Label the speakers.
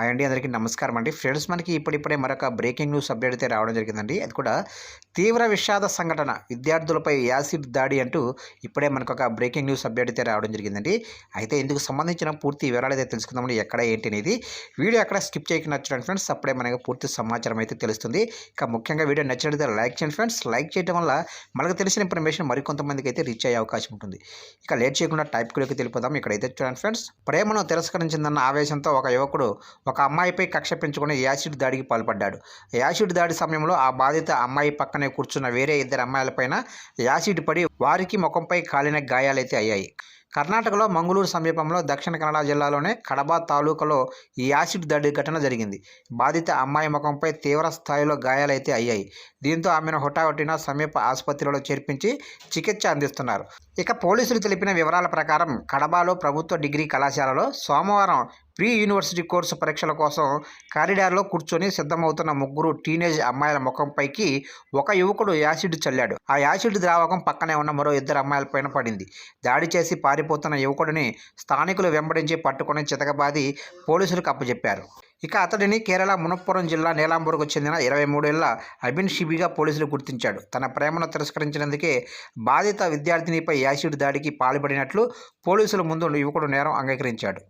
Speaker 1: Hi అండి. అందరికీ నమస్కారం అండి. ఫ్రెండ్స్ మనకి ఇప్పుడిప్పుడే మరొక బ్రేకింగ్ న్యూస్ అప్డేట్ అయితే రావడం జరిగిందండి. అది కూడా తీవ్ర విషాద సంఘటన విద్యార్థులపై యాసిడ్ దాడి అంటూ ఇప్పుడే మనకు ఒక బ్రేకింగ్ న్యూస్ అప్డేట్ అయితే రావడం జరిగిందండి. అయితే ఇందుకు సంబంధించిన పూర్తి వివరాలు అయితే తెలుసుకుందామండి. ఎక్కడ ఏంటి అనేది వీడియో ఎక్కడ స్కిప్ చేయకుండా నచ్చడం ఫ్రెండ్స్. అప్పుడే మనకు పూర్తి సమాచారం అయితే తెలుస్తుంది. ఇక ముఖ్యంగా వీడియో నచ్చినట్లయితే లైక్ చేయండి ఫ్రెండ్స్. లైక్ చేయడం వల్ల మనకు తెలిసిన ఇన్ఫర్మేషన్ మరికొంతమందికి అయితే రీచ్ అయ్యే అవకాశం ఉంటుంది. ఇక లేట్ చేయకుండా టైప్ కూడా తెలిపోదాం ఇక్కడైతే చూడండి ఫ్రెండ్స్. ప్రేమను తిరస్కరించిందన్న ఆవేశంతో ఒక యువకుడు ఒక అమ్మాయిపై కక్ష పెంచుకుని యాసిడ్ దాడికి పాల్పడ్డాడు. యాసిడ్ దాడి సమయంలో ఆ బాధిత అమ్మాయి పక్కనే కూర్చున్న వేరే ఇద్దరు అమ్మాయిలపైన యాసిడ్ పడి వారికి ముఖంపై కాలిన గాయాలైతే అయ్యాయి. కర్ణాటకలో మంగళూరు సమీపంలో దక్షిణ కన్నడ జిల్లాలోనే కడబ తాలూకాలో ఈ యాసిడ్ దాడి ఘటన జరిగింది. బాధిత అమ్మాయి ముఖంపై తీవ్ర స్థాయిలో గాయాలైతే అయ్యాయి. దీంతో ఆమెను హుటాహుటిన సమీప ఆసుపత్రిలో చేర్పించి చికిత్స అందిస్తున్నారు. ఇక పోలీసులు తెలిపిన వివరాల ప్రకారం కడబాలో ప్రభుత్వ డిగ్రీ కళాశాలలో సోమవారం ప్రీ యూనివర్సిటీ కోర్సు పరీక్షల కోసం కారిడార్లో కూర్చొని సిద్ధమవుతున్న ముగ్గురు టీనేజ్ అమ్మాయిల ముఖంపైకి ఒక యువకుడు యాసిడ్ చల్లాడు. ఆ యాసిడ్ ద్రావకం పక్కనే ఉన్న మరో ఇద్దరు అమ్మాయిలపైన పడింది. దాడి చేసి పారిపోతున్న యువకుడిని స్థానికులు వెంబడించి పట్టుకుని చితకబాది పోలీసులకు అప్పచెప్పారు ఇక అతడిని కేరళ మునప్పురం జిల్లా నీలాంబూర్కు చెందిన ఇరవై మూడేళ్ళ అబిన్ షిబిగా పోలీసులు గుర్తించాడు. తన ప్రేమను తిరస్కరించినందుకే బాధిత విద్యార్థినిపై యాసిడ్ దాడికి పాల్పడినట్లు పోలీసుల ముందు యువకుడు నేరం అంగీకరించాడు.